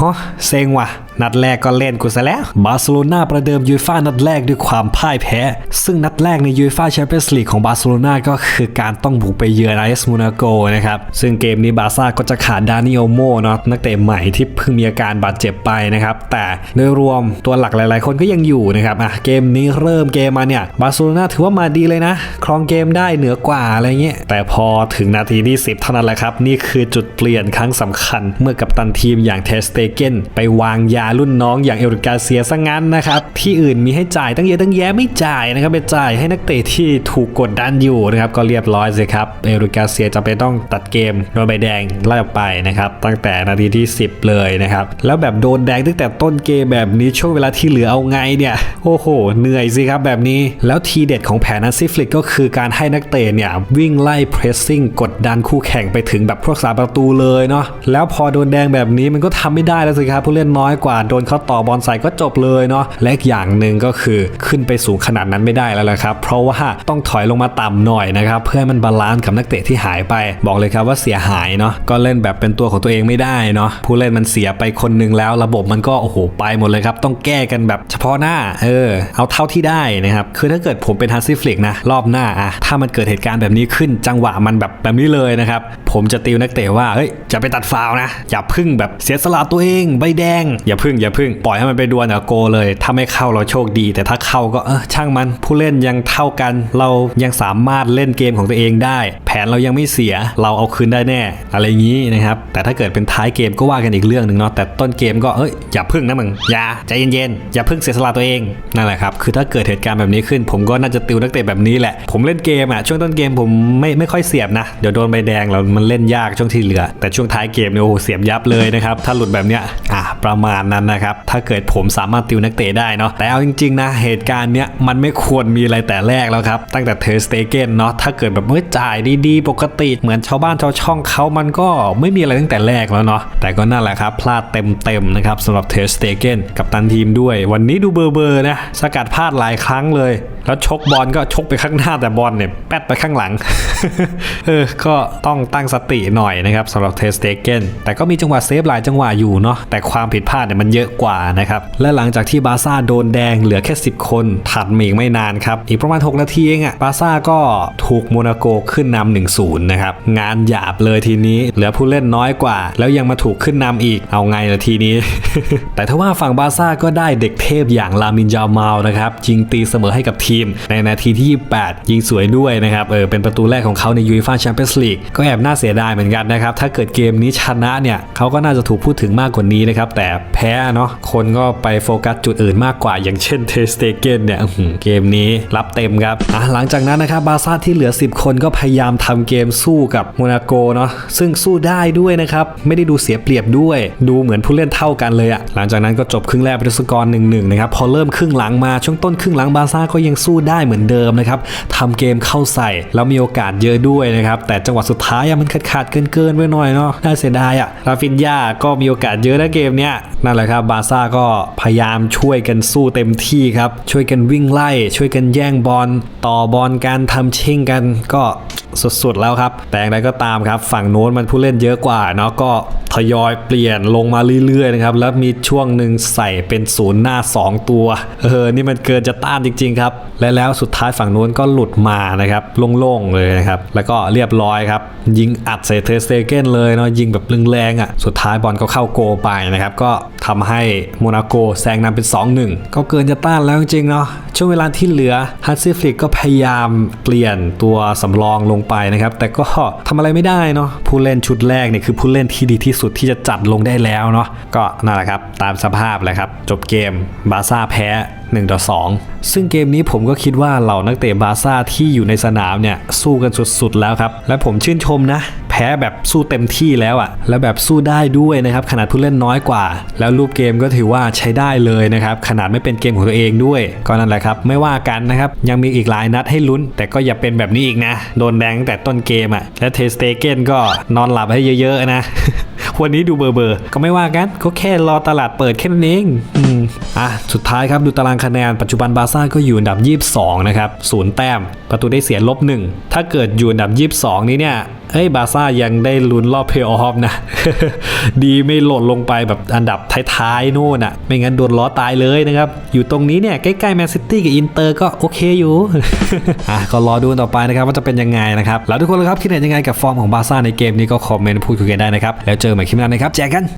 โอ้เซ็งว่ะ นัดแรกก็เล่นกูซะแล้วบาร์เซโลนาประเดิมยูฟ่านัดแรกด้วยความพ่ายแพ้ ซึ่งนัดแรกในยูฟ่าแชมเปี้ยนส์ลีกของบาร์เซโลนาก็คือการต้องบุกไปเยือนไอเอสมูนาโกนะครับซึ่งเกมนี้บาร์ซ่าก็จะขาดดานิโอโมเนาะนักเตะใหม่ที่เพิ่งมีอาการบาดเจ็บไปนะครับแต่โดยรวมตัวหลักหลาย ๆ คนก็ยังอยู่นะครับอะเกมนี้เริ่มเกมมาเนี่ยบาร์เซโลนาถือว่ามาดีเลยนะ ครองเกมได้เหนือกว่าอะไรเงี้ยแต่พอถึงนาทีที่ 10 เท่านั้นแหละครับ นี่คือจุดเปลี่ยนครั้งสำคัญ เมื่อกับตันทีมอย่างเทสเตเกนไปวางยารุ่นน้องอย่างเอริกาเซียซะงั้นนะครับที่อื่นมีให้จ่ายตั้งเยอะตั้งแยะไม่จ่ายนะครับไปจ่ายให้นักเตะที่ถูกกดดันอยู่นะครับก็เรียบร้อยสิครับเอริกาเซียจะไปต้องตัดเกมโดนใบแดงไล่ออกไปนะครับตั้งแต่นาทีที่ 10 เลยนะครับแล้วแบบโดนแดงตั้งแต่ต้นเกมแบบนี้ช่วงเวลาที่เหลือเอาไงเนี่ยโอ้โห เหนื่อยสิครับแบบนี้แล้วทีเด็ดของแผนนันซิฟลิกก็คือการให้นักเตะเนี่ยวิ่งไล่เพรสซิ่งกดดันคู่แข่งไปถึงแบบพวกสาประตูเลยเนาะแล้วพอโดนแดงแบบนี้มันก็ทำไม่ได้แล้วสิครับผู้เล่นน้อยกว่าโดนเขาต่อบอลใส่ก็จบเลยเนาะและอีกอย่างหนึ่งก็คือขึ้นไปสูงขนาดนั้นไม่ได้แล้วละครับ เพราะว่าต้องถอยลงมาต่ำหน่อยนะครับเพื่อให้มันบาลานซ์กับนักเตะที่หายไป บอกเลยครับว่าเสียหายเนาะก็เล่นแบบเป็นตัวของตัวเองไม่ได้เนาะผู้เล่นมันเสียไปคนหนึ่งแล้ว ระบบมันก็โอ้โหไปหมดเลยครับต้องแก้กันแบบเฉพาะหน้าเออเอาเท่าที่ได้นะครับคือถ้าเกิดผมเป็นฮันซิฟลิกนะรอบหน้าอะถ้ามันเกิดเหตุการณ์แบบนี้ขึ้นจังหวะมันแบบแบบนี้เลยนะครับผมจะติวนักเตะว่าเฮ้ยจะไปตัดฟาวนะ อย่าพึ่งแบบเสียสละตัวเอง ใบแดง อย่าพึ่งอย่าพึ่งปล่อยให้มันไปดวลกับโกเลย ถ้าไม่เข้าเราโชคดี แต่ถ้าเข้าก็เออช่างมันผู้เล่นยังเท่ากัน เรายังสามารถเล่นเกมของตัวเองได้ แผนเรายังไม่เสียเราเอาคืนได้แน่ อะไรอย่างนี้นะครับแต่ถ้าเกิดเป็นท้ายเกมก็ว่ากันอีกเรื่องหนึ่งเนาะแต่ต้นเกมก็เอ้ยอย่าพึ่งนะมึงอย่าใจเย็นๆอย่าพึ่งเสียสละตัวเองนั่นแหละครับคือถ้าเกิดเหตุการณ์แบบนี้ขึ้น ผมก็น่าจะติวนักเตะแบบนี้แหละ ผมเล่นเกมอะช่วงต้นเกมผมไม่ไม่ค่อยเสียบนะเดี๋ยวโดนใบแดงแล้วมันเล่นยากช่วงที่เหลือ แต่ช่วงท้ายเกมเนี่ยโอ้โหเสียบยับเลยนะครับ ถ้าหลุดแบบเนี้ยอะประมาณนั้นนะครับ ถ้าเกิดผมสามารถติวนักเตะได้เนาะแต่เอาจริงๆนะเหตุการณ์เนี้ยมันไม่ควรมีอะไรแต่แรกแล้วครับ ตั้งแต่เทสเตเกนเนาะถ้าเกิดแบบเมื่อจ่ายดีๆ ปกติเหมือนชาวบ้านชาวช่องเขามันก็ไม่มีอะไรตั้งแต่แรกแล้วเนาะแต่ก็นั่นแหละครับพลาดเต็มๆนะครับสำหรับเทสเตเกนกับตันทีมด้วย วันนี้ดูเบอร์เบอร์นะสกัดพลาดหลายครั้งเลย แล้วชกบอลก็ชกไปข้างหน้าแต่บอลเนี่ยแป๊ดไปข้างหลังเออก็ต้องตั้งสติหน่อยนะครับสำหรับเทสเตเกนแต่ก็มีจังหวะเซฟหลายจังหวะอยู่เนาะแต่ความผิดพลาดเนี่ยมันเยอะกว่านะครับและหลังจากที่บาซ่าโดนแดงเหลือแค่ 10 คนถัดมาอีกไม่นานครับ อีกประมาณ 6 นาทีเองอะบาซ่าก็ถูกโมนาโกขึ้นนำ1-0 นะครับ งานหยาบเลยทีนี้ เหลือผู้เล่นน้อยกว่า แล้วยังมาถูกขึ้นนำอีกเอาไงละทีนี้ แต่ถ้าว่าฝั่งบาซ่าก็ได้เด็กเทพอย่างลามินจามาลนะครับยิงตีเสมอให้กับทีม ในนาทีที่ 28 ยิงสวยด้วยนะครับเออเป็นประตูแรกของเขาในยูฟ่าแชมเปี้ยนส์ลีกก็แอบน่าเสียดายเหมือนกันนะครับ ถ้าเกิดเกมนี้ชนะเนี่ยเขาก็น่าจะถูกพูดถึงมากกว่านี้นะครับ แต่แพ้เนาะคนก็ไปโฟกัสจุดอื่นมากกว่า อย่างเช่นเทสเตเกนเนี่ยเกมนี้รับเต็มครับอะหลังจากนั้นนะครับบาซ่าที่เหลือ 10 คนก็พยายามทำเกมสู้กับโมนาโกเนาะซึ่งสู้ได้ด้วยนะครับ ไม่ได้ดูเสียเปรียบด้วย ดูเหมือนผู้เล่นเท่ากันเลยอะหลังจากนั้นก็จบครึ่งแรกเป็นสกอร์หนึ่งหนึ่งนะครับพอเริ่มครึ่งหลังมาช่วงต้นครึ่งหลังบาซ่าก็ยังสู้ได้เหมือนเดิมนะครับทำเกมเข้าใส่แล้วมีโอกาสเยอะด้วยนะครับแต่จังหวะสุดท้ายมันขาดขาดเกินเกินๆไปหน่อยเนาะน่าเสียดายอะราฟินยาก็มีโอกาสเยอะนะเกมเนี้ยนั่นแหละครับบาซ่าก็พยายามช่วยกันสู้เต็มที่ครับช่วยกันวิ่งไล่ ช่วยกันแย่งบอลต่อบอลการทำชิงกันก็ สุดๆแล้วครับ แต่อย่างไรก็ตามครับ ฝั่งโน้นมันผู้เล่นเยอะกว่าเนาะก็ทยอยเปลี่ยนลงมาเรื่อยๆนะครับแล้วมีช่วงหนึ่งใส่เป็นศูนย์หน้า 2 ตัวเออนี่มันเกินจะต้านจริงๆครับและแล้วสุดท้ายฝั่งโน้นก็หลุดมานะครับโล่งๆเลยนะครับแล้วก็เรียบร้อยครับยิงอัดใส่เทสเตเกนเลยเนาะยิงแบบแรงๆอะสุดท้ายบอลก็เข้าโกไปนะครับก็ทำให้โมนาโกแซงนำเป็น 2-1 ก็เกินจะต้านแล้วจริงๆเนาะช่วงเวลาที่เหลือฮัตซิฟลิกก็พยายามเปลี่ยนตัวสำรองลงไปนะครับ แต่ก็ทำอะไรไม่ได้เนาะผู้เล่นชุดแรกเนี่ยคือผู้เล่นที่ดีที่สุดที่จะจัดลงได้แล้วเนาะก็นั่นแหละครับ ตามสภาพแหละครับ จบเกมบาซ่าแพ้1ต่อ2ซึ่งเกมนี้ผมก็คิดว่าเหล่านักเตะบาซ่าที่อยู่ในสนามเนี่ยสู้กันสุดๆแล้วครับ และผมชื่นชมนะ พ้แบบสู้เต็มที่แล้วอะ่ะแล้วแบบสู้ได้ด้วยนะครับขนาดผู้เล่นน้อยกว่า แล้วรูปเกมก็ถือว่าใช้ได้เลยนะครับขนาดไม่เป็นเกมของตัวเองด้วยก็นั่นแหละครับไม่ว่ากันนะครับยังมีอีกหลายนัดให้ลุ้น แต่ก็อย่าเป็นแบบนี้อีกนะ โดนแดงตั้งแต่ต้นเกมอะ่ะและเทสเตเกนก็นอนหลับให้เยอะๆนะวันนี้ดูเบอร์เบอร์ก็ไม่ว่ากันก็แค่รอตลาดเปิดแค่นั้นเองอืมอะสุดท้ายครับดูตารางคะแนนปัจจุบันบาร์ซ่าก็อยู่อันดับ 22 นะครับศูนย์แต้ม ประตูได้เสียลบหนึ่งถ้าเกิดอยู่อันดับ 22 นี้เนี่ย เอ้ยบาซ่ายังได้ลุ้นรอบเพลย์ออฟนะ ดีไม่หล่นลงไปแบบอันดับท้ายๆนู่นอะไม่งั้นโดนล้อตายเลยนะครับ อยู่ตรงนี้เนี่ย ใกล้ๆแมนซิตี้กับอินเตอร์ก็โอเคอยู่ อะ ก็รอดูต่อไปนะครับ ว่าจะเป็นยังไงนะครับ แล้วทุกคนละครับ คิดเห็นยังไงกับฟอร์มของบาซ่าในเกมนี้ก็คอมเมนต์พูดคุยกันได้นะครับ แล้วเจอกันใหม่คลิปหน้านะครับแจกกัน